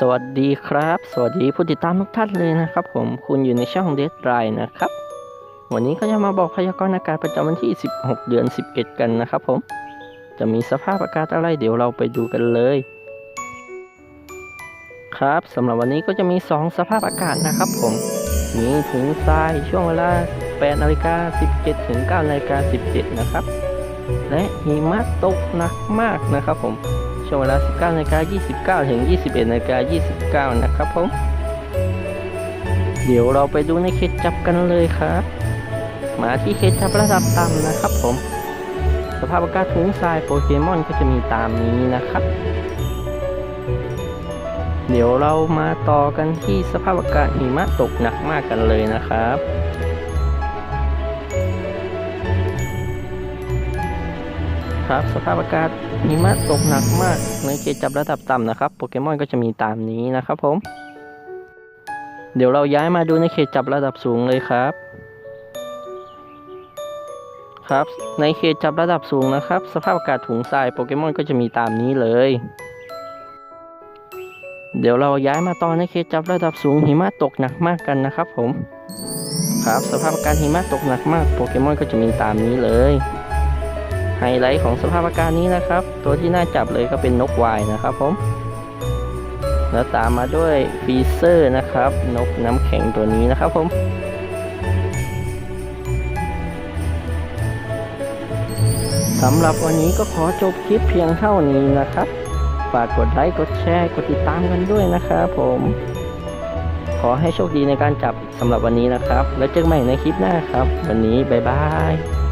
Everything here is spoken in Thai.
สวัสดีครับ สวัสดีผู้ติดตามทุกท่านเลยนะครับผมคุณอยู่ในช่องเดทไ n นะครับ วันนี้ก็จะมาบอกพยากรณ์อากาศประจำวันที่ 16 เดือน 11 กันนะครับผม จะมีสภาพอากาศอะไรเดี๋ยวเราไปดูกันเลย ครับสำหรับวันนี้ก็จะมี 2 สภาพอากาศนะครับผม มีถุงทรายช่วงเวลา8นาฬิกา17 ถึง9นาฬิกา17 นะครับ และหิมะตกหนักมากนะครับผม ช่วงเวลา 19นาฬิกา29 ถึง 21นาฬิกา29 นะครับผม เดี๋ยวเราไปดูในเขตจับกันเลยครับ มาที่เขตจับระดับต่ำนะครับผม สภาพอากาศถุงทรายโปเกมอนก็จะมีตามนี้นะครับ เดี๋ยวเรามาต่อกันที่สภาพอากาศหิมะตกหนักมากกันเลยนะครับ ครับสภาพอากาศหิมะตกหนักมากในเขตจับระดับต่ำนะครับ โปเกมอนก็จะมีตามนี้นะครับผม เดี๋ยวเราย้ายมาดูในเขตจับระดับสูงเลยครับ ครับ ในเขตจับระดับสูงนะครับ สภาพอากาศถุงทรายโปเกมอนก็จะมีตามนี้เลย เดี๋ยวเราย้ายมาต่อในเขตจับระดับสูงหิมะตกหนักมากกันนะครับผม ครับ สภาพอากาศหิมะตกหนักมากโปเกมอนก็จะมีตามนี้เลย ไฮไลท์ของสภาพอากาศนี้นะครับ ตัวที่น่าจับเลยก็เป็นนกวายนะครับผมแล้วตามมาด้วยฟีเซอร์นะครับ นกน้ำแข็งตัวนี้นะครับผมสำหรับวันนี้ก็ขอจบคลิปเพียงเท่านี้นะครับ ฝากกดไลค์ กดแชร์ กดติดตามกันด้วยนะครับผม ขอให้โชคดีในการจับสำหรับวันนี้นะครับ แล้วเจอกันใหม่ในคลิปหน้าครับ วันนี้ บ๊ายบาย